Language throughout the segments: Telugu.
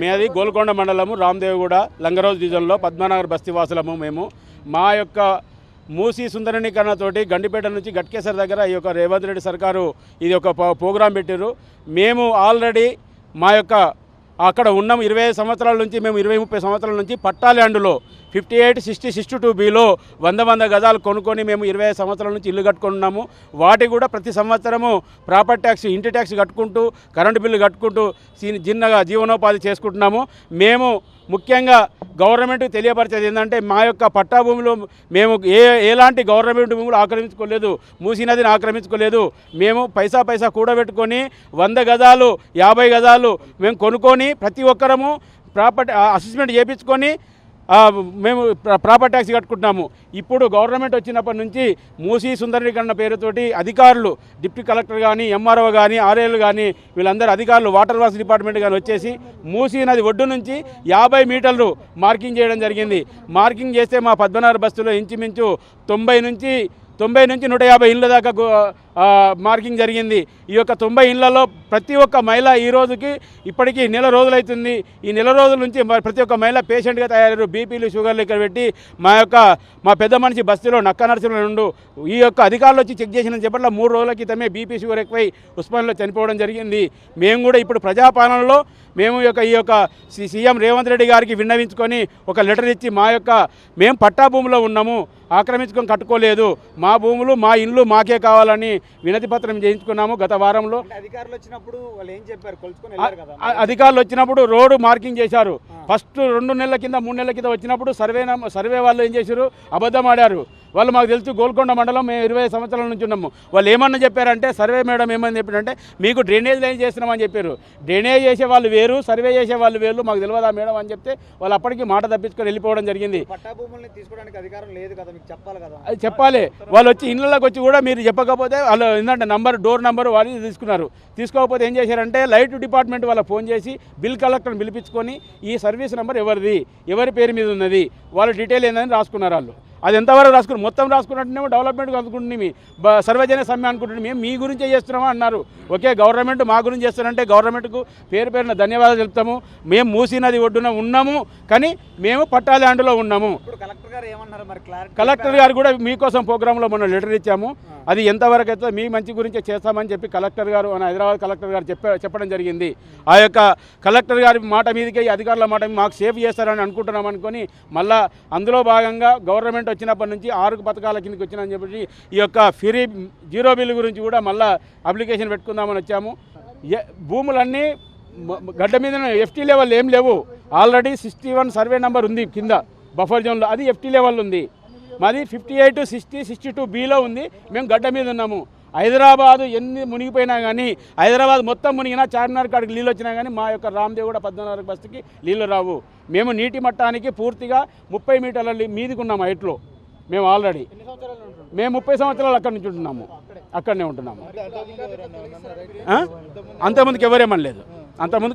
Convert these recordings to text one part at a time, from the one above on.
మేది గోల్కొండ మండలము రామ్దేవిగూడ లంగరోజు డివిజన్లో పద్మనగర్ బస్తీవాసులము మేము. మా యొక్క మూసి సుందరణీకరణతోటి గండిపేట నుంచి గట్కేసర్ దగ్గర ఈ యొక్క రేవంత్ రెడ్డి సర్కారు ఇది ఒక ప్రోగ్రాం పెట్టారు మేము ఆల్రెడీ మా యొక్క అక్కడ ఉన్నాం ఇరవై సంవత్సరాల నుంచి మేము ఇరవై ముప్పై సంవత్సరాల నుంచి పట్టా ల్యాండ్లో fifty eight sixty sixty two బీలో వంద వంద గజాలు కొనుక్కొని మేము ఇరవై ఐదు సంవత్సరాల నుంచి ఇల్లు కట్టుకున్నాము వాటి కూడా ప్రతి సంవత్సరము ప్రాపర్టీ ట్యాక్స్ ఇంటి ట్యాక్స్ కట్టుకుంటూ కరెంటు బిల్లు కట్టుకుంటూ చిన్నగా జీవనోపాధి చేసుకుంటున్నాము. మేము ముఖ్యంగా గవర్నమెంట్కి తెలియపరిచేది ఏంటంటే మా యొక్క పట్టాభూమిలో మేము ఏ ఎలాంటి గవర్నమెంట్ భూములు ఆక్రమించుకోలేదు మూసీ నదిని ఆక్రమించుకోలేదు మేము పైసా పైసా కూడబెట్టుకొని వంద గజాలు యాభై గజాలు మేము కొనుక్కొని ప్రతి ఒక్కరము ప్రాపర్టీ అసెస్మెంట్ చేయించుకొని మేము ప్రాపర్ ట్యాక్స్ కట్టుకుంటున్నాము. ఇప్పుడు గవర్నమెంట్ వచ్చినప్పటి నుంచి మూసీ సుందరీకరణ పేరుతోటి అధికారులు డిప్యూటీ కలెక్టర్ కానీ ఎంఆర్ఓ కానీ ఆర్ఏలు కానీ వీళ్ళందరూ అధికారులు వాటర్ వాస్ డిపార్ట్మెంట్ కానీ వచ్చేసి మూసీ నది ఒడ్డు నుంచి యాభై మీటర్లు మార్కింగ్ చేయడం జరిగింది. మార్కింగ్ చేస్తే మా పద్మనాభ బస్సులో ఇంచుమించు తొంభై నుంచి తొంభై నుంచి నూట యాభై ఇళ్ళ దాకా మార్కింగ్ జరిగింది. ఈ యొక్క తొంభై ఇళ్ళలో ప్రతి ఒక్క మహిళ ఈ రోజుకి ఇప్పటికీ నెల రోజులైతుంది. ఈ నెల రోజుల నుంచి ప్రతి ఒక్క మహిళ పేషెంట్గా తయారయ్యారు. బీపీలు షుగర్లు ఇక్కడ పెట్టి మా యొక్క మా పెద్ద మనిషి బస్తీలో నక్క నరసింహ నుండు ఈ యొక్క అధికారులు వచ్చి చెక్ చేసిన చెప్పట్ల మూడు రోజుల క్రితమే బీపీ షుగర్ ఎక్కువై ఉస్మాన్లో చనిపోవడం జరిగింది. మేము కూడా ఇప్పుడు ప్రజాపాలనలో మేము యొక్క ఈ యొక్క సీఎం రేవంత్ రెడ్డి గారికి విన్నవించుకొని ఒక లెటర్ ఇచ్చి మా యొక్క మేము పట్టాభూమిలో ఉన్నాము. ఆక్రమించుకొని కట్టుకోలేదు. మా భూములు మా ఇండ్లు మాకే కావాలని వినతి పత్రం చేయించుకున్నాము గత వారంలో. అధికారులు వచ్చినప్పుడు వాళ్ళు ఏం చెప్పారు? అధికారులు వచ్చినప్పుడు రోడ్డు మార్కింగ్ చేశారు. ఫస్ట్ రెండు నెలల కింద మూడు నెలల కింద వచ్చినప్పుడు సర్వే సర్వే వాళ్ళు ఏం చేశారు? అబద్ధం ఆడారు. వాళ్ళు మాకు తెలుసు గోల్కొండ మండలం మేము ఇరవై సంవత్సరాల నుంచి ఉన్నాము. వాళ్ళు ఏమన్నా చెప్పారంటే సర్వే మేడం ఏమని చెప్పారంటే మీకు డ్రైనేజ్ లైన్ చేస్తున్నామని చెప్పారు. డ్రైనేజ్ చేసే వాళ్ళు వేరు సర్వే చేసే వాళ్ళు వేరు మాకు తెలియదా మేడం? అని చెప్తే వాళ్ళు అప్పటికి మాట తప్పించుకొని వెళ్ళిపోవడం జరిగింది. అది చెప్పాలి. వాళ్ళు వచ్చి ఇళ్ళకి వచ్చి కూడా మీరు చెప్పకపోతే వాళ్ళు ఏంటంటే నంబర్ డోర్ నంబర్ వాళ్ళు తీసుకున్నారు. తీసుకోకపోతే ఏం చేశారంటే లైట్ డిపార్ట్మెంట్ వాళ్ళకి ఫోన్ చేసి బిల్ కలెక్టర్ని పిలిపించుకొని ఈ సర్వీస్ నెంబర్ ఎవరిది? ఎవరి పేరు మీద ఉన్నది? వాళ్ళ డీటెయిల్ ఏందని రాసుకున్నారు వాళ్ళు. అది ఎంతవరకు రాసుకున్నారు మొత్తం రాసుకున్నట్టునేమో డెవలప్మెంట్ అనుకుంటుంది సర్వజన సమ్మె అనుకుంటుంది మేము మీ గురించే చేస్తున్నామా అన్నారు. ఓకే గవర్నమెంట్ మా గురించి చేస్తారంటే గవర్నమెంట్కు పేరు పేరున ధన్యవాదాలు చెప్తాము. మేము మూసీ నది ఒడ్డున ఉన్నాము కానీ మేము పట్టా ల్యాండ్లో ఉన్నాము. కలెక్టర్ గారు ఏమన్నారు మరి? క్లారిటీ కలెక్టర్ గారు కూడా మీకోసం ప్రోగ్రాంలో మొన్న లెటర్ ఇచ్చాము. అది ఎంతవరకు అయితే మీ మంచి గురించే చేస్తామని చెప్పి కలెక్టర్ గారు మన హైదరాబాద్ కలెక్టర్ గారు చెప్ప చెప్పడం జరిగింది. ఆ యొక్క కలెక్టర్ గారి మాట మీదకే అధికారుల మాట మాకు సేవ్ చేస్తారని అనుకుంటున్నాం అనుకొని మళ్ళా అందులో భాగంగా గవర్నమెంట్ వచ్చినప్పటి నుంచి ఆరు పథకాల కిందకి వచ్చిందని చెప్పి ఈ యొక్క ఫ్రీ జీరో బిల్ గురించి కూడా మళ్ళీ అప్లికేషన్ పెట్టుకుందామని వచ్చాము. భూములన్నీ గడ్డ మీద ఎఫ్టీ లెవెల్ ఏం లేవు. Already sixty one survey number ఉంది కింద బఫర్ జోన్లో అది ఎఫ్టీ లెవెల్ ఉంది. మాది fifty eight sixty sixty two బీలో ఉంది. మేము గడ్డ మీద ఉన్నాము. హైదరాబాద్ ఎన్ని మునిగిపోయినా కానీ హైదరాబాద్ మొత్తం మునిగినా చార్మినార్ కాడికి నీళ్ళు వచ్చినా కానీ మా యొక్క రామ్దేవ్ కూడా పద్మనాభ బస్తికి నీళ్ళు రావు. మేము నీటి మట్టానికి పూర్తిగా ముప్పై మీటర్ల మీదికి ఉన్నాము హైట్లో మేము ఆల్రెడీ. మేము ముప్పై సంవత్సరాలు అక్కడి నుంచి ఉంటున్నాము. అక్కడనే ఉంటున్నాము? అంతకుముందుకు ఎవరేమనలేదు. అంతకుముందు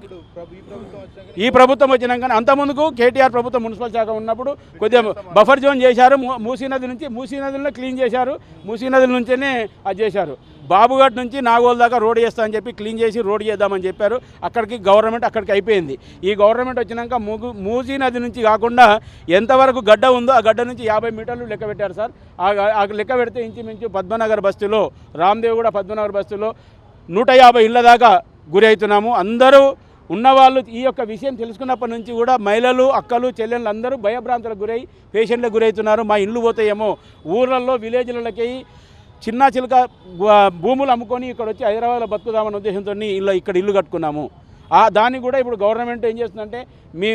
ఈ ప్రభుత్వం వచ్చినాక అంతకుముందుకు కేటీఆర్ ప్రభుత్వం మున్సిపల్ శాఖ ఉన్నప్పుడు కొద్దిగా బఫర్ జోన్ చేశారు. మూ- మూసీ నది నుంచి మూసీ నదిలో క్లీన్ చేశారు. మూసీ నదుల నుంచేనే అది చేశారు. బాబుఘాట్ నుంచి నాగోల్ దాకా రోడ్ చేస్తా అని చెప్పి క్లీన్ చేసి రోడ్ చేద్దామని చెప్పారు. అక్కడికి గవర్నమెంట్ అక్కడికి అయిపోయింది. ఈ గవర్నమెంట్ వచ్చినాక మూగు మూసీ నది నుంచి కాకుండా ఎంతవరకు గడ్డ ఉందో ఆ గడ్డ నుంచి యాభై మీటర్లు లెక్క పెట్టారు సార్. ఆ ఆ లెక్క పెడితే ఇంచుమించు పద్మనగర్ బస్తీలో రామ్దేవ్ కూడా పద్మనగర్ బస్తీలో నూట యాభై ఇళ్ళ దాకా గురి అవుతున్నాము. అందరూ ఉన్నవాళ్ళు ఈ యొక్క విషయం తెలుసుకున్నప్పటి నుంచి కూడా మహిళలు అక్కలు చెల్లెళ్ళు అందరూ భయభ్రాంతులకు గురై పేషెంట్లకు గురవుతున్నారు. మా ఇల్లు పోతాయేమో. ఊర్లలో విలేజ్లకి చిన్న చిలుక భూములు అమ్ముకొని ఇక్కడ వచ్చి హైదరాబాద్లో బతుకుదామన్న ఉద్దేశంతో ఇల్లు ఇక్కడ ఇల్లు కట్టుకున్నాము. ఆ దాన్ని కూడా ఇప్పుడు గవర్నమెంట్ ఏం చేస్తుందంటే మీ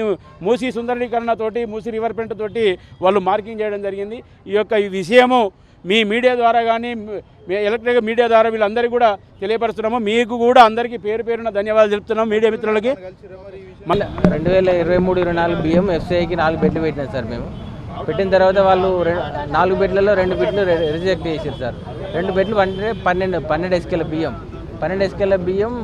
మూసీ సుందరీకరణతోటి మూసీ రివర్ పెంట్ తోటి వాళ్ళు మార్కింగ్ చేయడం జరిగింది. ఈ యొక్క ఈ విషయము మీ మీడియా ద్వారా కానీ ఎలక్ట్రిక్ మీడియా ద్వారా వీళ్ళందరికీ కూడా తెలియపరుస్తున్నాము. మీకు కూడా అందరికీ పేరు పేరున ధన్యవాదాలు చెప్తున్నాము మీడియా మిత్రులకి. మళ్ళీ రెండు వేల ఇరవై మూడు ఇరవై నాలుగు బియ్యం ఎఫ్సీఐకి నాలుగు బెడ్లు పెట్టినాం సార్ మేము. పెట్టిన తర్వాత వాళ్ళు నాలుగు బెడ్లలో రెండు బెడ్లు రిజెక్ట్ చేశారు సార్. రెండు బెడ్లు అంటే పన్నెండు పన్నెండు ఎస్కేల బియ్యం. పన్నెండు ఎస్కేల బియ్యం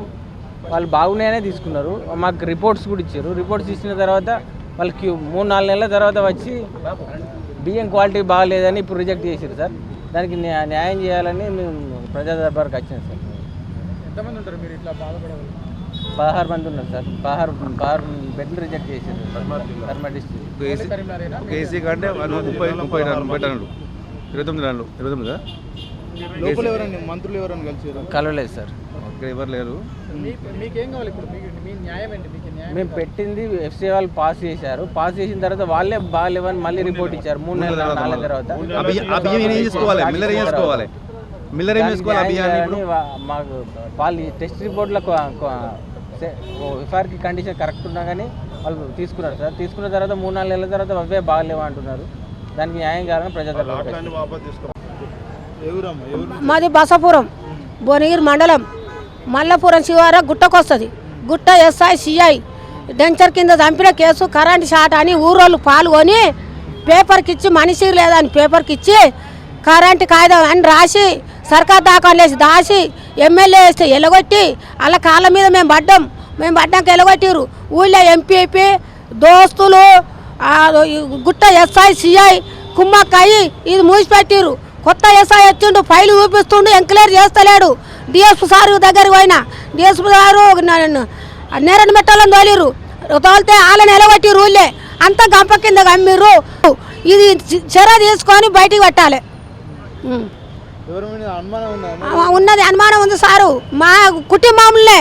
వాళ్ళు బాగున్నాయనే తీసుకున్నారు. మాకు రిపోర్ట్స్ కూడా ఇచ్చారు. రిపోర్ట్స్ ఇచ్చిన తర్వాత వాళ్ళకి మూడు నాలుగు నెలల తర్వాత వచ్చి బియ్యం క్వాలిటీ బాగాలేదని ఇప్పుడు రిజెక్ట్ చేశారు సార్. దానికి న్యా- న్యాయం చేయాలని మేము ప్రజా దర్బార్కి వచ్చాం సార్. ఎంతమంది ఉంటారు మీరు ఇట్లా బాధపడవాలి పదహారు మంది ఉన్నారు సార్. పదహారు పదహారు బెడ్లు రిజెక్ట్ చేశారు కర్మ డిస్ట్రిక్ట్. ఏసీ ఒక ఏసీ కంటే వాళ్ళు ముప్పై ముప్పై టన్నులు ముప్పై టన్నులు ఇరవై తొమ్మిది టన్నులు ఇరవై తొమ్మిదా లోపల ఎవరండి మంత్రులు ఎవరైనా కలిసారు? కలవలేదు సార్. ఇక్కడ ఎవరు లేరు. మీకేం కావాలి ఇప్పుడు? మీకు మీ న్యాయం ఏంటి? మీకు న్యాయం మేము పెట్టింది ఎఫ్సీ వాళ్ళు పాస్ చేశారు. పాస్ చేసిన తర్వాత వాళ్ళే బాగాలేవని మళ్ళీ రిపోర్ట్ ఇచ్చారు. మూడు నెలల నాలుగు తర్వాత. చేసుకోవాలి? మిల్లర్ ఏం చేసుకోవాలి? మాకు వాళ్ళు టెస్ట్ రిపోర్ట్లో ఎఫ్ఐఆర్కి కండిషన్ కరెక్ట్ ఉన్నా కానీ వాళ్ళు తీసుకున్నారు. సార్ తీసుకున్న తర్వాత మూడు నాలుగు నెలల తర్వాత అవే బాగాలేవు అంటున్నారు. దానికి న్యాయం కావాలని ప్రజా ఎవరమ్మా ఎవరు మాది బసపురం భువనగిరి మండలం. మల్లపురం శివార గుట్టకొస్తుంది. గుట్ట ఎస్ఐ సిఐ డెంచర్ కింద చంపిన కేసు కరెంట్ షాట్ అని ఊరోళ్ళు పాల్గొని పేపర్కి ఇచ్చి మనిషి లేదని పేపర్కి ఇచ్చి కరెంట్ కాగితం అని రాసి సర్కార్ దాఖలు వేసి దాసి ఎమ్మెల్యే వేస్తే ఎలగొట్టి అలా కాళ్ళ మీద మేము పడ్డాం. మేము పడ్డాక ఎలగొట్టిరు ఊళ్ళో ఎంపీపీ దోస్తులు గుట్ట ఎస్ఐ సిఐ కుమ్మక్కయ్యి ఇది మూసిపెట్టిరు కొత్త ఎస్ఐ వచ్చిండు ఫైలు చూపిస్తుండు ఎంక్వైరీ చేస్తలేడు. డిఎస్పీ సారు దగ్గరికి పోయినా. డిఎస్పీ సారు నేరణ మెట్టాలని తోలిరు తోలితే వాళ్ళని నిలబట్టి రూళ్ళే అంతా గంప కింద గమ్మిర్రు ఇది చెర తీసుకొని బయటికి పెట్టాలి. ఉన్నది అనుమానం ఉంది సారు. మా కుటుంబంలో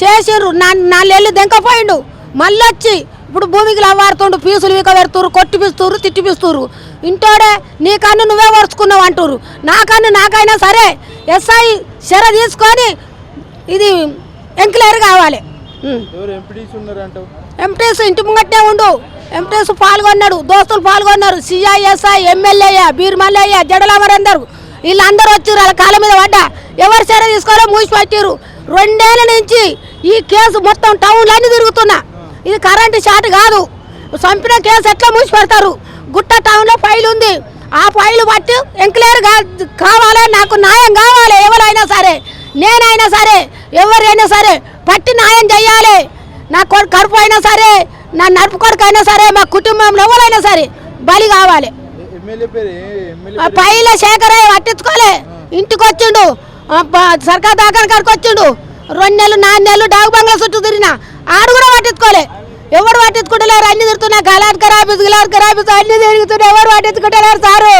చేసిర్రు. నా నాలుగేళ్ళు దెంకపోయిండు. మళ్ళీ వచ్చి ఇప్పుడు భూమికి లవ్వాడుతుండు పీసులు వీక పెడుతురు కొట్టిపిస్తురు తిట్టిపిస్తురు ఇంటోడే నీ కన్ను నువ్వే వరుచుకున్నావు అంటురు. నా కన్ను నాకైనా సరే ఎస్ఐ చెర తీసుకొని ఇది ఎంక్లైర్ కావాలి. ఎంప్టీఎస్ ఇంటి ముంగట్నే ఉండు. ఎంప్టీఎస్ పాల్గొన్నాడు దోస్తులు పాల్గొన్నారు. సిఐఎస్ఐ ఎమ్మెల్యే బీర్మల్లయ్య జడలామరందరు వీళ్ళందరూ వచ్చారు వాళ్ళ కాళ్ళ మీద పడ్డా. ఎవరు చర్య తీసుకోవాలో మూసి పెట్టారు. రెండేళ్ళ నుంచి ఈ కేసు మొత్తం టౌన్లో అన్ని తిరుగుతున్నా. ఇది కరెంటు షాట్ కాదు. చంపిన కేసు ఎట్లా మూసి పెడతారు? గుట్ట టౌన్లో ఫైల్ ఉంది. ఆ ఫైల్ బట్టి ఎంక్లైర్ కావాలి? నాకు న్యాయం కావాలి ఎవరైనా సరే. నేనైనా సరే ఎవరైనా సరే పట్టి న్యాయం చెయ్యాలి. నా కొడుకు కడుపు అయినా సరే నా నడుపు కొడుకు అయినా సరే మా కుటుంబంలో ఎవరైనా సరే బలి కావాలి. పైల శేఖరయ్య పట్టించుకోలే. ఇంటికి వచ్చిండు సర్కార్ దాకా కాడికి వచ్చిండు. రెండు నెలలు నాలుగు నెలలు డాగు బంగ్లా చుట్టూ తిరిగిన. ఆడు కూడా పట్టించుకోలే. ఎవరు పట్టించుకుంటలేరు అన్ని తిరుగుతున్నా. గలాట్కర్ ఆఫీస్ గలాట్కర్ ఆఫీస్ అన్ని తిరుగుతున్నా. ఎవరు పట్టించుకుంటలేరు సారు?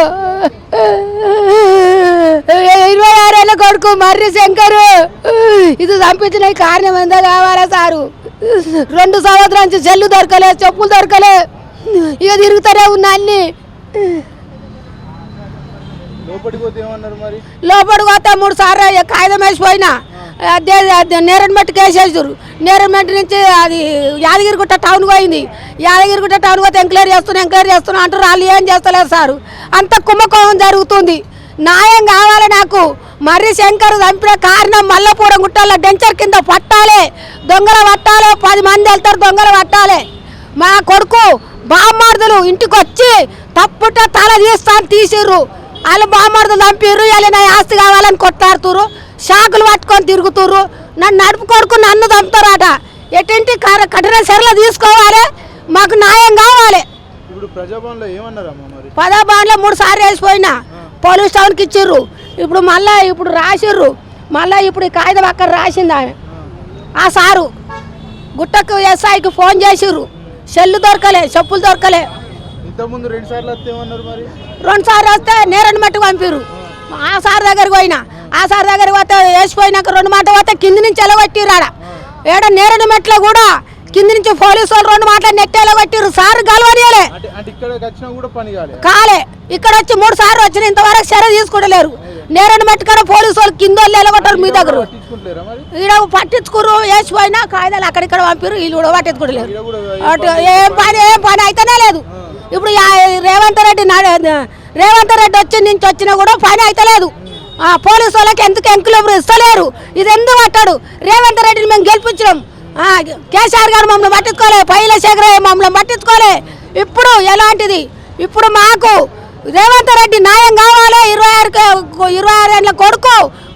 ఇరవై ఆరేళ్ళ కొడుకు మర్రి శంకరు. ఇది చంపించిన కారణం ఎంతో కావాలా సారు? రెండు సంవత్సరాల నుంచి చెల్లు దొరకలే చెప్పులు దొరకలే. ఇక తిరుగుతూనే ఉన్నా అన్నీ. లోపలికి పోతే మూడు సార్లు అయ్యా కాగితం వేసిపోయినా. అదే అదే నేరన్మెట్టు కేసేసారు నేరన్మెట్టు నుంచి అది యాదగిరిగుట్ట టౌన్ పోయింది. యాదగిరిగుట్ట టౌన్ పోతే ఎంక్వైరీ చేస్తున్నాం ఎంక్వైరీ చేస్తున్నా అంటారు వాళ్ళు ఏం చేస్తలేరు సారు. అంత కుంభకోణం జరుగుతుంది. న్యాయం కావాలి నాకు. మర్రి శంకర్ చంపిన కారణం మల్లపురం గుట్టల్లో డెంచర్ కింద పట్టాలి. దొంగల పట్టాలి. పది మంది వెళ్తారు దొంగల పట్టాలి. మా కొడుకు బామ్మార్దులు ఇంటికి వచ్చి తప్పుట తల తీస్తాను తీసిర్రు. వాళ్ళు బామ్మార్దులు చంపిర్రు వాళ్ళు నా ఆస్తి కావాలని కొట్లాడుతురు షాకులు పట్టుకొని తిరుగుతుర్రు. నన్ను నడుపు కొడుకు నన్ను చంపుతారట ఎటువంటి కర- కఠిన చర్యలు తీసుకోవాలి? మాకు న్యాయం కావాలి. ప్రజాభవన్లో మూడు సార్లు వేసిపోయినా పోలీస్ టౌన్కి ఇచ్చిర్రు. ఇప్పుడు మళ్ళా ఇప్పుడు రాసిర్రు. మళ్ళా ఇప్పుడు కాగితం అక్కడ రాసింది ఆమె. ఆ సారు గుట్టకు ఎస్ఐకి ఫోన్ చేసిర్రు. సెల్లు దొరకలే చెప్పులు దొరకలే. రెండు సార్లు వస్తే నేరని మట్టి పంపిర్రు. ఆ సార్ దగ్గరికి పోయినా. ఆ సార్ దగ్గరికి పోతే వేసిపోయినాక రెండు మాట పోతే కింది నుంచి ఎలగొట్టిర్రు ఆడ. ఏడ నేరని మెట్లో కూడా కింది నుంచి పోలీసు వాళ్ళు రెండు మాటలు నెట్టి ఎలగొట్టిర్రు. సార్ పని కాలే. కాలే. ఇక్కడ వచ్చి మూడు సార్లు వచ్చిన ఇంతవరకు చర్య తీసుకుంటలేరు. నేరని మట్టుకడ పోలీసు వాళ్ళు కింద వాళ్ళు ఎలగొట్టారు మీ దగ్గర. ఈడ పట్టించుకురు వేసిపోయినా కాగితాలు అక్కడిక్కడ పంపిరు వీళ్ళు కూడా పట్టించుకోలేరు ఏం పని? ఏం పని అయితేనే లేదు. ఇప్పుడు రేవంత్ రెడ్డి రేవంత్ రెడ్డి వచ్చి నుంచి వచ్చినా కూడా పని అయితలేదు. పోలీసు వాళ్ళకి ఎందుకు ఎంకులు ఇస్తలేరు? ఇది ఎందుకు పట్టాడు రేవంత్ రెడ్డిని మేము గెలిపించినాం. ఆ, కేసీఆర్ గారు మమ్మల్ని పట్టించుకోలే పైల శేఖరయ్య మమ్మల్ని పట్టించుకోలే. ఇప్పుడు ఎలాంటిది? ఇప్పుడు మాకు రేవంత్ రెడ్డి న్యాయం కావాలి ఇరవై ఆరు ఇరవై ఆరు ఏళ్ళ కొడుకు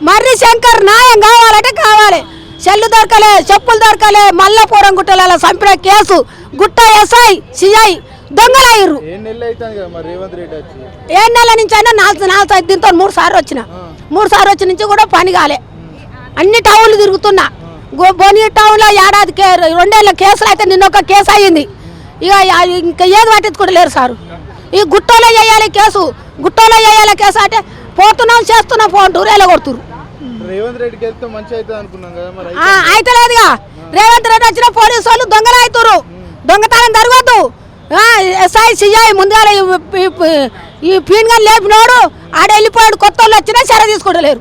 మర్రి శంకర్ న్యాయం కావాలంటే కావాలి. చెల్లు దొరకలే చెప్పులు దొరకలే మల్లపురం గుట్టల చంపిన కేసు. గుట్ట ఎస్ఐ సిఐ దొంగలయ్యారు ఏ నెల నుంచి అయినా నాలుగు నాలుగు దీంతో మూడు సార్లు వచ్చిన. మూడు సార్లు వచ్చి నుంచి కూడా పని కాలే. అన్ని టౌన్లు తిరుగుతున్నా. బోని టౌన్లో ఏడాది కే రెండేళ్ళ కేసులు అయితే నిన్న ఒక కేసు అయ్యింది. ఇక ఇంకా ఏది పట్టించుకుంటలేరు సారు. ఈ గుట్టలో వేయాలి కేసు గుట్టలో వేయాలి కేసు అంటే పోతున్నాం చేస్తున్నాం ఫోన్ టూరేలో కొడుతురు రేవంత్ రెడ్డికి వెళ్తే మంచి అవుతుంది అనుకున్నాం కదా మరి ఆ, అయితలేదుగా. రేవంత్ రెడ్డి వచ్చిన పోలీసు వాళ్ళు దొంగలు అవుతురు దొంగతనం జరగద్దు. ఎస్ఐ సిఐ ముందుగా ఈ- ఈ- పీన్గా లేపినోడు ఆడ వెళ్ళిపోయాడు కొత్త వాళ్ళు వచ్చినా సరే తీసుకుంటలేరు.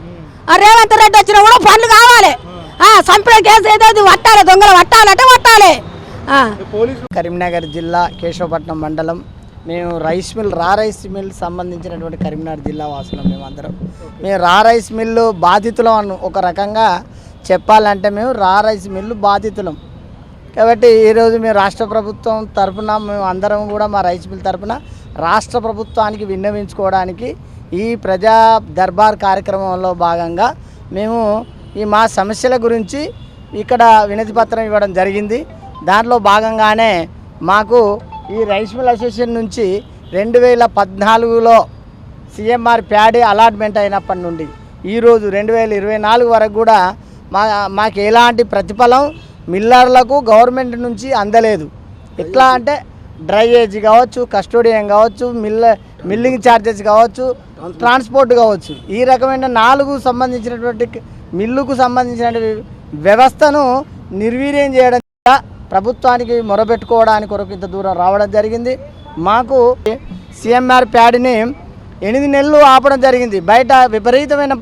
ఆ రేవంత్ రెడ్డి వచ్చినా కూడా పనులు కావాలి. ఆ, కేసు ఏదైతే పట్టాలి దొంగలు పట్టాలంటే పట్టాలి కరీంనగర్ జిల్లా కేశవపట్నం మండలం. మేము rice mill raw rice mill సంబంధించినటువంటి కరీంనగర్ జిల్లా వాసులం మేము అందరం మేము రా రైస్ మిల్లు బాధితులం ఒక రకంగా చెప్పాలంటే మేము రా రైస్ మిల్లు బాధితులం. కాబట్టి ఈరోజు మేము రాష్ట్ర ప్రభుత్వం తరపున మేము అందరం కూడా మా రైస్ మిల్ తరఫున రాష్ట్ర ప్రభుత్వానికి విన్నవించుకోవడానికి ఈ ప్రజా దర్బార్ కార్యక్రమంలో భాగంగా మేము ఈ మా సమస్యల గురించి ఇక్కడ వినతి పత్రం ఇవ్వడం జరిగింది. దాంట్లో భాగంగానే మాకు ఈ రైస్ మిల్ అసోసియేషన్ నుంచి రెండు వేల పద్నాలుగులో సిఎంఆర్ ప్యాడీ అలాట్మెంట్ అయినప్పటి నుండి ఈరోజు రెండు వేల ఇరవై నాలుగు వరకు కూడా మా మాకు ఎలాంటి ప్రతిఫలం మిల్లర్లకు గవర్నమెంట్ నుంచి అందలేదు. ఎట్లా అంటే డ్రైయేజ్ కావచ్చు కస్టోడియం కావచ్చు మిల్ల మిల్లింగ్ ఛార్జెస్ కావచ్చు ట్రాన్స్పోర్ట్ కావచ్చు. ఈ రకమైన నాలుగు సంబంధించినటువంటి మిల్లుకు సంబంధించిన వ్యవస్థను నిర్వీర్యం చేయడం ప్రభుత్వానికి మొరబెట్టుకోవడానికి కొరకు ఇంత దూరం రావడం జరిగింది. మాకు సిఎంఆర్ ప్యాడ్ని ఎనిమిది నెలలు ఆపడం జరిగింది. బయట విపరీతమైన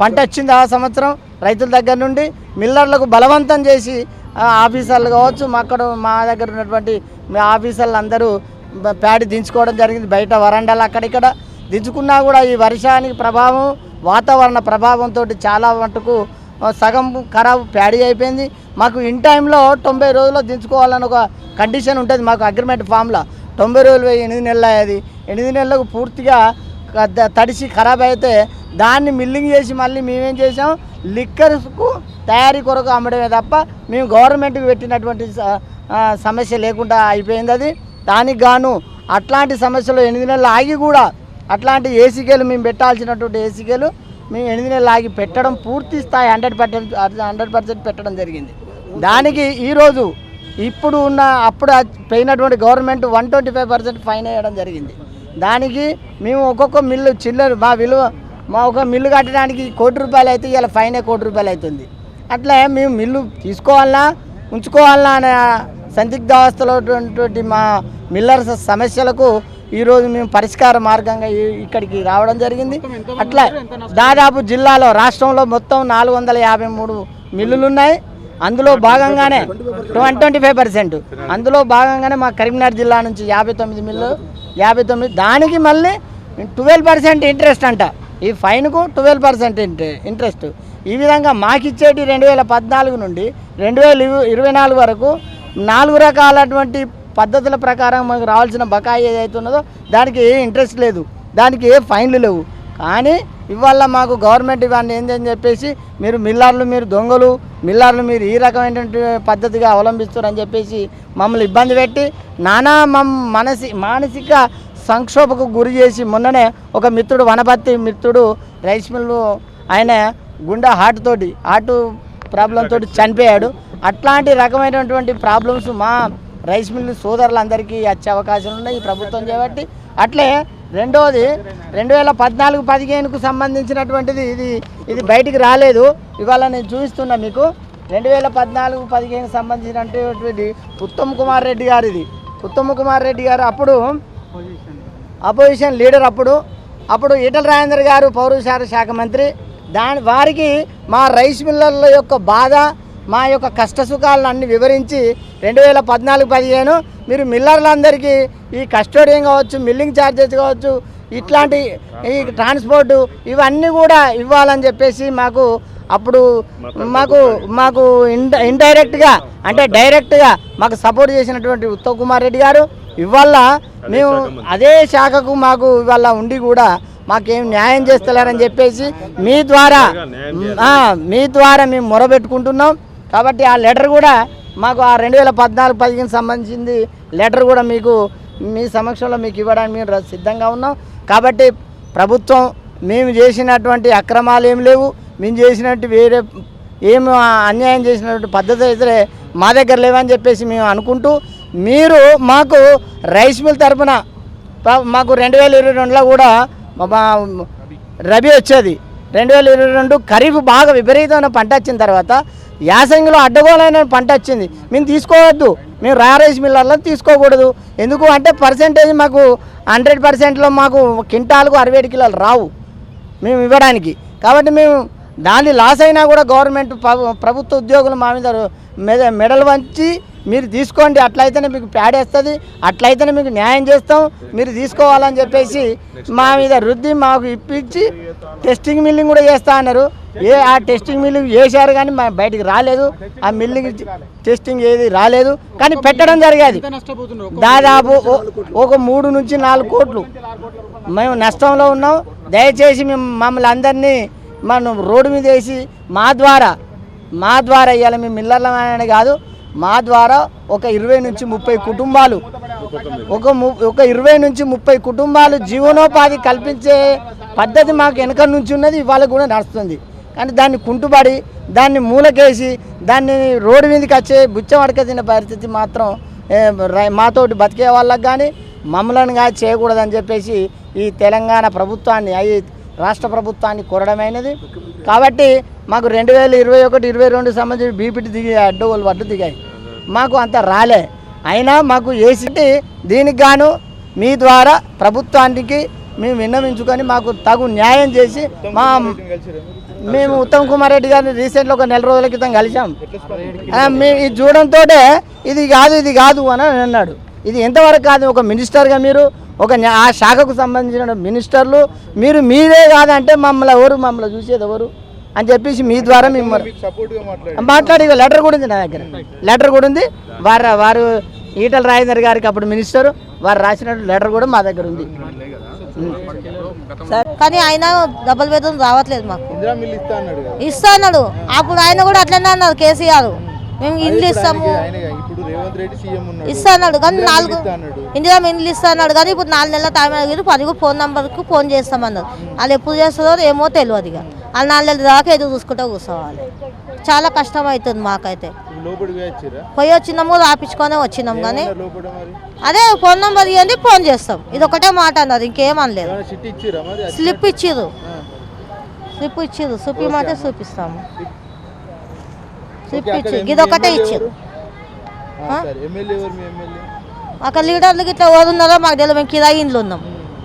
పంట వచ్చింది ఆ సంవత్సరం రైతుల దగ్గర నుండి. మిల్లర్లకు బలవంతం చేసి ఆఫీసర్లు కావచ్చు మాక్కడ మా దగ్గర ఉన్నటువంటి మీ ఆఫీసర్లు అందరూ బ- ప్యాడ్ దించుకోవడం జరిగింది బయట వరండాలు అక్కడిక్కడ దించుకున్నా కూడా ఈ వర్షానికి ప్రభావం వాతావరణ ప్రభావంతో చాలా మటుకు సగం ఖరాబ్ ప్యాడీ అయిపోయింది. మాకు ఇన్ టైంలో తొంభై రోజుల్లో దించుకోవాలని ఒక కండిషన్ ఉంటుంది మాకు అగ్రిమెంట్ ఫామ్లో. తొంభై రోజులు ఎనిమిది నెలలు అయ్యేది. ఎనిమిది నెలలకు పూర్తిగా తడిసి ఖరాబ్ అయితే దాన్ని మిల్లింగ్ చేసి మళ్ళీ మేమేం చేసాం లిక్కర్స్కు తయారీ కొరకు అమ్మడమే తప్ప మేము గవర్నమెంట్కి పెట్టినటువంటి సమస్య లేకుండా అయిపోయింది అది. దానికి గాను అట్లాంటి సమస్యలు ఎనిమిది నెలలు ఆగి కూడా అట్లాంటి ఏసీకేలు మేము పెట్టాల్సినటువంటి ఏసీకేలు మేము ఎనిమిది నెలలు ఆగి పెట్టడం పూర్తి స్థాయి హండ్రెడ్ పర్సెంట్ హండ్రెడ్ పర్సెంట్ పెట్టడం జరిగింది. దానికి ఈరోజు ఇప్పుడు ఉన్న అప్పుడు పోయినటువంటి government one twenty five percent fine వేయడం జరిగింది. దానికి మేము ఒక్కొక్క మిల్లు చిల్లర మా విలువ మా ఒక మిల్లు కట్టడానికి కోటి రూపాయలు అయితే ఇలా ఫైనే కోటి రూపాయలు అవుతుంది. అట్లా మేము మిల్లు తీసుకోవాలన్నా ఉంచుకోవాలన్నా అనే సందిగ్ధావస్థలో ఉన్నటువంటి మా మిల్లర్స్ సమస్యలకు ఈరోజు మేము పరిష్కార మార్గంగా ఇక్కడికి రావడం జరిగింది. అట్లా దాదాపు జిల్లాలో రాష్ట్రంలో మొత్తం నాలుగు వందల యాభై మూడు మిల్లులు ఉన్నాయి అందులో భాగంగానే ట్వంటీ ఫైవ్ పర్సెంట్. అందులో భాగంగానే మా కరీంనగర్ జిల్లా నుంచి యాభై తొమ్మిది మిల్లు యాభై తొమ్మిది దానికి మళ్ళీ ట్వెల్వ్ పర్సెంట్ ఇంట్రెస్ట్ అంట. ఈ ఫైన్కు ట్వెల్వ్ పర్సెంట్ ఇంట్రెస్ట్. ఈ విధంగా మాకిచ్చేటి రెండు వేల పద్నాలుగు నుండి రెండు వేల ఇరవై నాలుగు వరకు నాలుగు రకాలటువంటి పద్ధతుల ప్రకారం మాకు రావాల్సిన బకాయి ఏదైతే ఉన్నదో దానికి ఏ ఇంట్రెస్ట్ లేదు. దానికి ఏ ఫైన్లు లేవు. కానీ ఇవాళ మాకు గవర్నమెంట్ ఇవన్నీ ఏందని చెప్పేసి మీరు మిల్లర్లు మీరు దొంగలు మిల్లర్లు మీరు ఈ రకమైనటువంటి పద్ధతిగా అవలంబిస్తారని చెప్పేసి మమ్మల్ని ఇబ్బంది పెట్టి నానా మమ్ మనసి మానసిక సంక్షోభకు గురి చేసి మొన్ననే ఒక మిత్రుడు వనపర్తి మిత్రుడు రైస్ మిల్లు ఆయన గుండె హార్ట్ తోటి హార్ట్ ప్రాబ్లం తోటి చనిపోయాడు. అట్లాంటి రకమైనటువంటి ప్రాబ్లమ్స్ మా రైస్ మిల్లు సోదరులందరికీ వచ్చే అవకాశాలు ఉన్నాయి ఈ ప్రభుత్వం చేపట్టి. అట్లే రెండవది రెండు వేల పద్నాలుగు పదిహేనుకు సంబంధించినటువంటిది ఇది ఇది బయటికి రాలేదు. ఇవాళ నేను చూపిస్తున్నా మీకు. రెండు వేల పద్నాలుగు పదిహేనుకు సంబంధించినటువంటి ఉత్తమ్ కుమార్ రెడ్డి గారిది. ఇది ఉత్తమ్ కుమార్ రెడ్డి గారు అప్పుడు అపోజిషన్ లీడర్ అప్పుడు. అప్పుడు ఈటల రాజేందర్ గారు పౌరశాఖ శాఖ మంత్రి. దాని వారికి మా రైస్ మిల్లర్ల యొక్క బాధ మా యొక్క కష్ట సుఖాలను అన్ని వివరించి రెండు వేల పద్నాలుగు పదిహేను మీరు మిల్లర్లందరికీ ఈ కస్టోడియం కావచ్చు మిల్లింగ్ ఛార్జెస్ కావచ్చు ఇట్లాంటి ఈ ట్రాన్స్పోర్ట్ ఇవన్నీ కూడా ఇవ్వాలని చెప్పేసి మాకు అప్పుడు మాకు మాకు ఇండ ఇండైరెక్ట్గా అంటే డైరెక్ట్గా మాకు సపోర్ట్ చేసినటువంటి ఉత్తమ్ కుమార్ రెడ్డి గారు. ఇవాళ మేము అదే శాఖకు మాకు ఇవాళ ఉండి కూడా మాకేం న్యాయం చేస్తలేరని చెప్పేసి మీ ద్వారా మీ ద్వారా మేము మొరబెట్టుకుంటున్నాం. కాబట్టి ఆ లెటర్ కూడా మాకు ఆ రెండు వేల పద్నాలుగు పదిహేను సంబంధించింది లెటర్ కూడా మీకు మీ సమక్షంలో మీకు ఇవ్వడానికి మేము సిద్ధంగా ఉన్నాం. కాబట్టి ప్రభుత్వం మేము చేసినటువంటి అక్రమాలు ఏం లేవు. మేము చేసినట్టు వేరే ఏం అన్యాయం చేసినటువంటి పద్ధతి అయితే మా దగ్గర లేవని చెప్పేసి మేము అనుకుంటూ మీరు మాకు రైస్ మిల్ తరపున ప- మాకు రెండు వేల ఇరవై రెండులో కూడా రబీ వచ్చేది. రెండు వేల ఇరవై రెండు ఖరీఫ్ బాగా విపరీతమైన పంట వచ్చిన తర్వాత యాసంగిలో అడ్డగోలైన పంట వచ్చింది. మేము తీసుకోవద్దు. మేము రారైస్ మిల్లర్లో తీసుకోకూడదు. ఎందుకు అంటే పర్సెంటేజ్ మాకు హండ్రెడ్ పర్సెంట్లో మాకు కింటాలకు అరవై ఏడు కిలోలు రావు మేము ఇవ్వడానికి. కాబట్టి మేము దాన్ని లాస్ అయినా కూడా గవర్నమెంట్ ప్రభుత్వ ఉద్యోగులు మా మీద మెడ మెడలు వంచి మీరు తీసుకోండి అట్లయితేనే మీకు ప్యాడేస్తుంది అట్లయితేనే మీకు న్యాయం చేస్తాం మీరు తీసుకోవాలని చెప్పేసి మా మీద రుద్ది మాకు ఇప్పించి టెస్టింగ్ మిల్లింగ్ కూడా చేస్తా అన్నారు. ఏ ఆ టెస్టింగ్ మిల్లింగ్ చేశారు కానీ మా బయటికి రాలేదు ఆ మిల్లింగ్ టెస్టింగ్ ఏది రాలేదు కానీ పెట్టడం జరిగేది. దాదాపు ఒక మూడు నుంచి నాలుగు కోట్లు. మేము నష్టంలో ఉన్నాం దయచేసి మేము మమ్మల్ని అందరినీ మనం రోడ్డు మీద వేసి మా ద్వారా మా ద్వారా ఇవాళ మేము మిల్లర్లమని కాదు మా ద్వారా ఒక ఇరవై నుంచి ముప్పై కుటుంబాలు ఒక ము- ఒక ఇరవై నుంచి ముప్పై కుటుంబాలు జీవనోపాధి కల్పించే పద్ధతి మాకు వెనక నుంచి ఉన్నది ఇవాళ కూడా నడుస్తుంది. కానీ దాన్ని కుంటుబడి దాన్ని మూలకేసి దాన్ని రోడ్డు మీదకి వచ్చే బుచ్చం అడక పరిస్థితి మాత్రం రై- మాతోటి బతికే వాళ్ళకి కానీ మమ్మలను కానీ చేయకూడదని చెప్పేసి ఈ తెలంగాణ ప్రభుత్వాన్ని అవి రాష్ట్ర ప్రభుత్వాన్ని కోరడమైనది. కాబట్టి మాకు రెండు వేల ఇరవై ఒకటి ఇరవై రెండు సంబంధించి బీపీటీ దిగి అడ్డగోలు వడ్డు దిగాయి. మాకు అంత రాలే. అయినా మాకు ఏసీ దీనికి గాను మీ ద్వారా ప్రభుత్వానికి మేము విన్నవించుకొని మాకు తగు న్యాయం చేసి మా మేము ఉత్తమ్ కుమార్ రెడ్డి గారిని రీసెంట్లో ఒక నెల రోజుల క్రితం కలిసాం మీ ఇది చూడంతో ఇది కాదు ఇది కాదు అని అన్నాడు. ఇది ఎంతవరకు కాదు ఒక మినిస్టర్గా మీరు ఒక ఆ శాఖకు సంబంధించిన మినిస్టర్లు మీరు మీరే కాదంటే మమ్మల్ని ఎవరు మమ్మల్ని చూసేది ఎవరు? అని చెప్పేసి మీ ద్వారా మిమ్మల్ని సపోర్ట్గా మాట్లాడి లెటర్ కూడా ఉంది నా దగ్గర. లెటర్ కూడా ఉంది. వారు వారు ఈటల రాజేందర్ గారికి అప్పుడు మినిస్టర్ వారు రాసినట్టు లెటర్ కూడా మా దగ్గర ఉంది. కానీ ఆయన డబుల్ బెడ్రూమ్ రావట్లేదు మాకు. ఇస్తా అన్నాడు అప్పుడు ఆయన కూడా అట్లనే అన్నారు కేసీఆర్. మేము ఇల్లు ఇస్తాము. ఇస్తా అన్నాడు కానీ నాలుగు ఇందిరా ఇల్లు ఇస్తా అన్నాడు కానీ ఇప్పుడు నాలుగు నెలల టైం అడిగారు పదికు ఫోన్ నంబర్కు ఫోన్ చేస్తామన్నారు. వాళ్ళు ఎప్పుడు చేస్తారో ఏమో తెలియదు ఇక. వాళ్ళు నాలుగు నెలల దాకా ఎదురు చూసుకుంటూ కూర్చోవాలి. చాలా కష్టం అవుతుంది మాకైతే పోయి వచ్చినాము రాపించుకొని వచ్చినాం కానీ అదే ఫోన్ నంబర్ ఇవ్వండి ఫోన్ చేస్తాం. ఇది ఒకటే మాట అన్నారు ఇంకేమనలేదు ఏమైనా చిట్టి ఇచ్చిరా స్లిప్ స్లిప్ ఇచ్చిర్రు చూపిమంటే చూపిస్తాము. స్లిప్ ఇచ్చి ఇది ఒకటే ఇచ్చారు ఆ, సరే ఎమ్మెల్యే ఎవరు మీ ఎమ్మెల్యే అక్కడ లీడర్లు గిట్లా ఎవరు ఉన్నారో మాకు తెలియదు. మేము కిరాయి ఇండ్లు ఉన్నాం.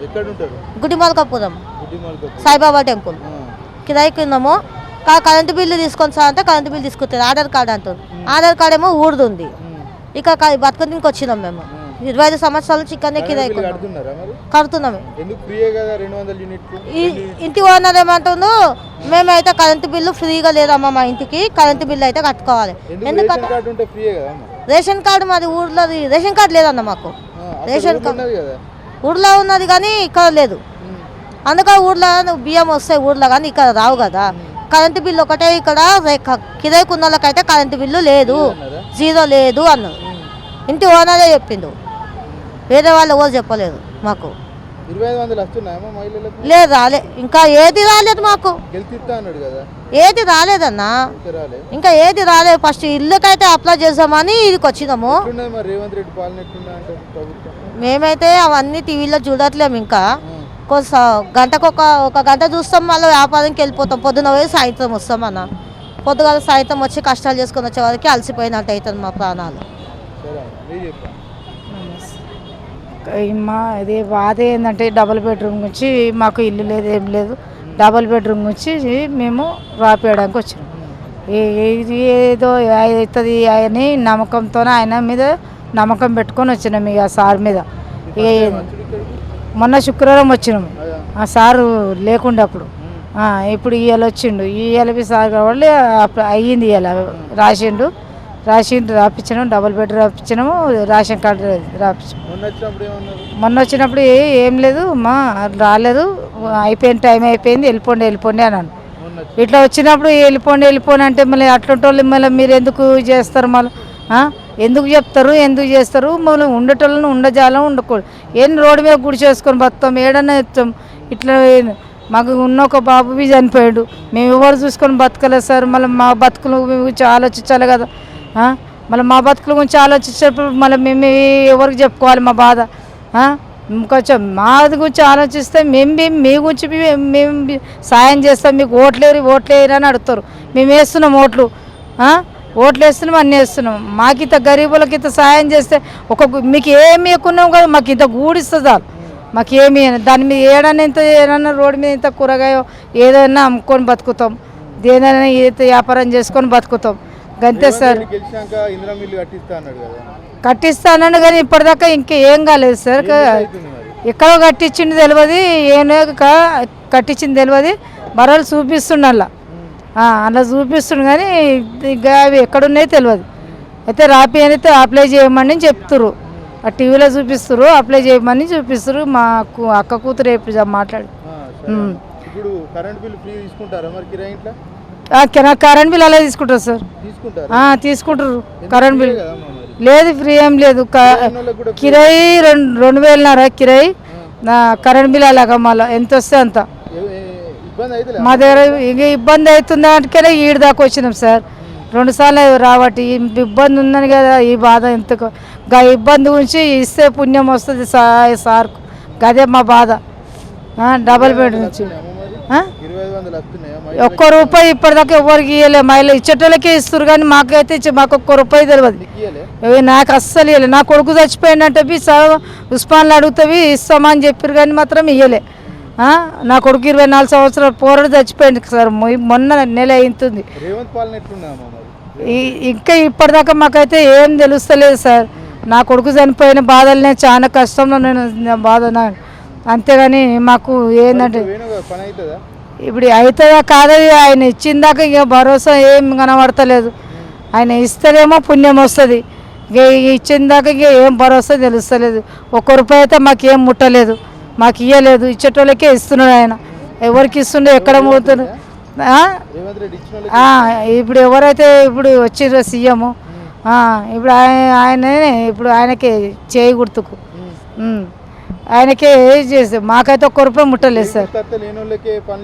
ఎక్కడ ఉంటారు గుడిమల్కాపురం. సాయిబాబా టెంపుల్. కిరాయికి ఉన్నాము. కరెంటు బిల్లు తీసుకొని సార్ అంటే కరెంటు బిల్లు తీసుకుంటారు ఆధార్ కార్డు అంటారు. ఆధార్ కార్డు ఏమో ఊరిది ఉంది ఇక బతుకునికి వచ్చినాం మేము. ఇరవై ఐదు సంవత్సరాల వందల యూనిట్లు? ఈ ఇంటి ఓనర్ ఏమంటుందో మేమైతే కరెంటు బిల్లు ఫ్రీగా లేదమ్మా మా ఇంటికి. కరెంటు బిల్లు అయితే కట్టుకోవాలి. ఎందుకు ఎందుకంటే రేషన్ కార్డు మాది ఊర్లో రేషన్ కార్డు లేదన్న మాకు. Ration card. ఊర్లో ఉన్నది కానీ ఇక్కడ లేదు. అందుకే ఊర్లో బియ్యం వస్తాయి ఊర్లో కానీ ఇక్కడ రావు కదా. కరెంటు బిల్లు ఒకటే ఇక్కడ కిరాయి వాళ్ళకైతే కరెంటు బిల్లు లేదు. జీరో లేదు అన్నారు. ఇంటి ఓనరే చెప్పిండు. వేరే వాళ్ళు ఎవరు చెప్పలేదు మాకు. లేదు రాలే. ఇంకా ఏది రాలేదు మాకు. ఏది రాలేదన్నా. ఇంకా ఏది రాలేదు. ఫస్ట్ ఇల్లుకైతే అప్లై చేద్దామని ఇదికి వచ్చినాము. మేమైతే అవన్నీ టీవీలో చూడట్లేము ఇంకా. కొంత గంటకు ఒక ఒక గంట చూస్తాం మళ్ళీ వ్యాపారంకి వెళ్ళిపోతాం. పొద్దున పోయి సాయంత్రం వస్తాం అన్న పొద్దుగాల సాయంత్రం వచ్చి కష్టాలు చేసుకొని వచ్చే వరకు అలసిపోయినట్టు అవుతుంది మా ప్రాణాలు సరే అమ్మ, మీరు చెప్పండి మా ఇది బాధ ఏంటంటే డబుల్ బెడ్రూమ్ నుంచి మాకు ఇల్లు లేదు ఏం లేదు. డబుల్ బెడ్రూమ్ నుంచి మేము రాపేయడానికి వచ్చినాం. ఏ- ఏదో అవుతుంది అని నమ్మకంతో ఆయన మీద నమ్మకం పెట్టుకొని వచ్చినాం ఇక సార్ మీద. ఇక మొన్న శుక్రవారం వచ్చినాము ఆ సారు లేకుండా అప్పుడు. ఇప్పుడు ఇవాళ వచ్చిండు. ఇవాళ సార్ కాబట్టి అప్పుడు అయ్యింది ఇవాళ రాసిండు. రాసిండు రాపించినాము డబుల్ బెడ్ రాపించినాము రేషన్ కార్డు రాపించాము మొన్న వచ్చినప్పుడు ఏ- లేదు మా రాలేదు అయిపోయిన టైం అయిపోయింది వెళ్ళిపోండి వెళ్ళిపోండి అన్నాను ఇట్లా వచ్చినప్పుడు వెళ్ళిపోండి వెళ్ళిపోండి అంటే మళ్ళీ అట్లాంటి మళ్ళీ మీరు ఎందుకు చేస్తారు మళ్ళీ? ఎందుకు చెప్తారు ఎందుకు చేస్తారు? మళ్ళీ ఉండేటోళ్ళని ఉండజాలం ఉండకూడదు. ఏం రోడ్డు మీద గుడి చేసుకొని బతాం ఏడన్నా చెప్తాం ఇట్లా మాకు ఉన్న ఒక బాబు చనిపోయాడు. మేము ఎవరు చూసుకొని బతకలేదు సార్ మళ్ళీ మా బతుకుల ఆలోచించాలి కదా? మళ్ళీ మా బతుకుల గురించి ఆలోచించేటప్పుడు మళ్ళీ మేము ఎవరికి చెప్పుకోవాలి మా బాధ? కొంచెం మాది గురించి ఆలోచిస్తే మేము మీ గురించి మేము సాయం చేస్తాం మీకు ఓట్లేరు ఓట్లేరు అని అడుగుతారు. మేము వేస్తున్నాం ఓట్లు. ఓట్లు వేస్తున్నాం అన్నీ వేస్తున్నాం. మాకు ఇంత గరీబులకి ఇంత సాయం చేస్తే ఒక మీకు ఏమి ఎక్కున్నాం కదా మాకు ఇంత గూడిస్తుంది మాకు ఏమి దాని మీద ఏడన్నా ఇంత ఏడన్నా రోడ్డు మీద ఇంత కూరగాయ ఏదైనా అమ్ముకొని బతుకుతాం. దేనైనా ఇంత వ్యాపారం చేసుకొని బతుకుతాం. గంతే సార్. కట్టిస్తానని కానీ ఇప్పటిదాకా ఇంకా ఏం కాలేదు సార్. ఎక్కడో కట్టించింది తెలియదు క- కట్టించింది తెలియదు మరలు చూపిస్తుండ అలా అలా చూపిస్తుండు కానీ ఇక అవి ఎక్కడున్నాయో తెలియదు అయితే రాపి అయితే అప్లై చేయమని చెప్తురు ఆ టీవీలో చూపిస్తారు అప్లై చేయమని చూపిస్తారు మా కు- అక్క కూతురు రేపు మాట్లాడు. ఇప్పుడు కరెంట్ బిల్ ఫ్రీ తీసుకుంటారా మరి కిరాయి కరెంట్ బిల్ అలా తీసుకుంటారు సార్. తీసుకుంటారు? కరెంట్ బిల్ లేదు ఫ్రీ ఏం లేదు. కిరాయి రెండు రెండు వేలున్నర కిరాయి. కరెంట్ బిల్ అలాగా మళ్ళీ ఎంత వస్తే అంత. మా దగ్గర ఇక ఇబ్బంది అవుతుంది అంటే ఈడు దాకా వచ్చినాం సార్. రెండు సార్లు రాబట్టి ఇబ్బంది ఉందని కదా ఈ బాధ ఎంతకు గా ఇబ్బంది గురించి ఇస్తే పుణ్యం వస్తుంది సార్ సార్. గదే మా బాధ. డబల్ బెడ్ నుంచి. ఒక్క రూపాయి ఇప్పటిదాకా ఎవరికి ఇవ్వలే మహిళ ఇచ్చేటోళ్ళకే ఇస్తారు కానీ మాకైతే ఇచ్చే- మాకు ఒక్క రూపాయి తెలియదు నాకు అస్సలు ఇవ్వలే నా కొడుకు చచ్చిపోయిందంటే ఉస్మాన్లు అడుగుతావి ఇస్తామని చెప్పారు కానీ మాత్రం ఇవ్వలే? నా కొడుకు ఇరవై నాలుగు సంవత్సరాలు పోరాడు చచ్చిపోయింది సార్. మొన్న నెల అవుతుంది ఇంకా ఇప్పటిదాకా మాకైతే ఏం తెలుస్తలేదు సార్. నా కొడుకు చనిపోయిన బాధలు నేను చాలా కష్టంలో నేను బాధ అంతేగాని మాకు ఏంటంటే ఇప్పుడు అవుతుందా కాదా ఆయన ఇచ్చిందాక ఇక భరోసా ఏం కనబడతలేదు. ఆయన ఇస్తేనేమో పుణ్యం వస్తుంది. ఇక ఇచ్చిందాక ఇక ఏం భరోసా తెలుస్తలేదు. ఒక్క రూపాయి అయితే మాకు ఏం ముట్టలేదు. మాకు ఇవ్వలేదు ఇచ్చేటోళ్ళకే ఇస్తున్నాడు ఆయన. ఎవరికి ఇస్తుండే ఎక్కడ పోతున్నాడు ఇప్పుడు ఎవరైతే ఇప్పుడు వచ్చిర్రో సీఎం ఇప్పుడు ఆయన ఆయననే ఇప్పుడు ఆయనకే చేయి గుర్తుకు. ఆయనకే చేస్తే మాకైతే ఒక్క రూపాయి ముట్టలేదు సార్.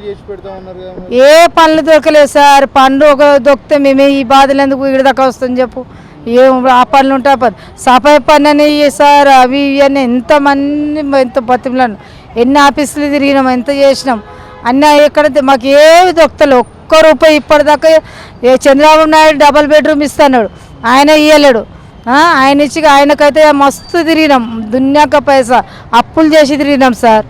చేసి. ఏ పనులు దొరకలేదు సార్. పనులు ఒక దొరికితే మేమే ఈ బాధలు ఎందుకు ఇక్కడ దాకా వస్తుంది చెప్పు. ఏం ఆ పనులు ఉంటాయి పని సఫాయి పని అని సార్. అవి ఇవి అని ఎంతమంది ఎంత బతిమలను. ఎన్ని ఆఫీసులు తిరిగినాం ఎంత చేసినాం. అన్నీ ఎక్కడ మాకు ఏవి దొరకలే ఒక్క రూపాయి ఇప్పటిదాకా ఏ చంద్రబాబు నాయుడు డబల్ బెడ్రూమ్ ఇస్తున్నాడు. ఆయన ఇయ్యలేడు. ఆ, ఆయన ఇచ్చి ఆయనకైతే మస్తు తిరిగినాం. దున్యాక పైసా అప్పులు చేసి తిరిగినాం సార్.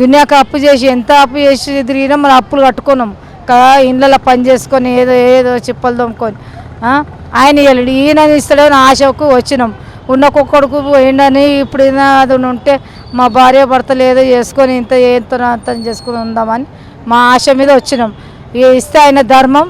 దున్యాక అప్పు చేసి ఎంత అప్పు చేసి తిరిగినాం మనం అప్పులు కట్టుకున్నాం. కదా ఇళ్ళలో పని చేసుకొని ఏదో ఏదో చిప్పలు దొమ్ముకొని ఆయన ఇవ్వలేడు ఈయన ఇస్తాడని ఆశకు వచ్చినాం. ఉన్న కొడుకు పోయిండని ఇప్పుడు అది ఉంటే మా భార్య భర్తలు ఏదో చేసుకొని ఇంత ఎంత అంత చేసుకుని ఉందామని మా ఆశ మీద వచ్చినాం. ఇక ఇస్తే ఆయన ధర్మం.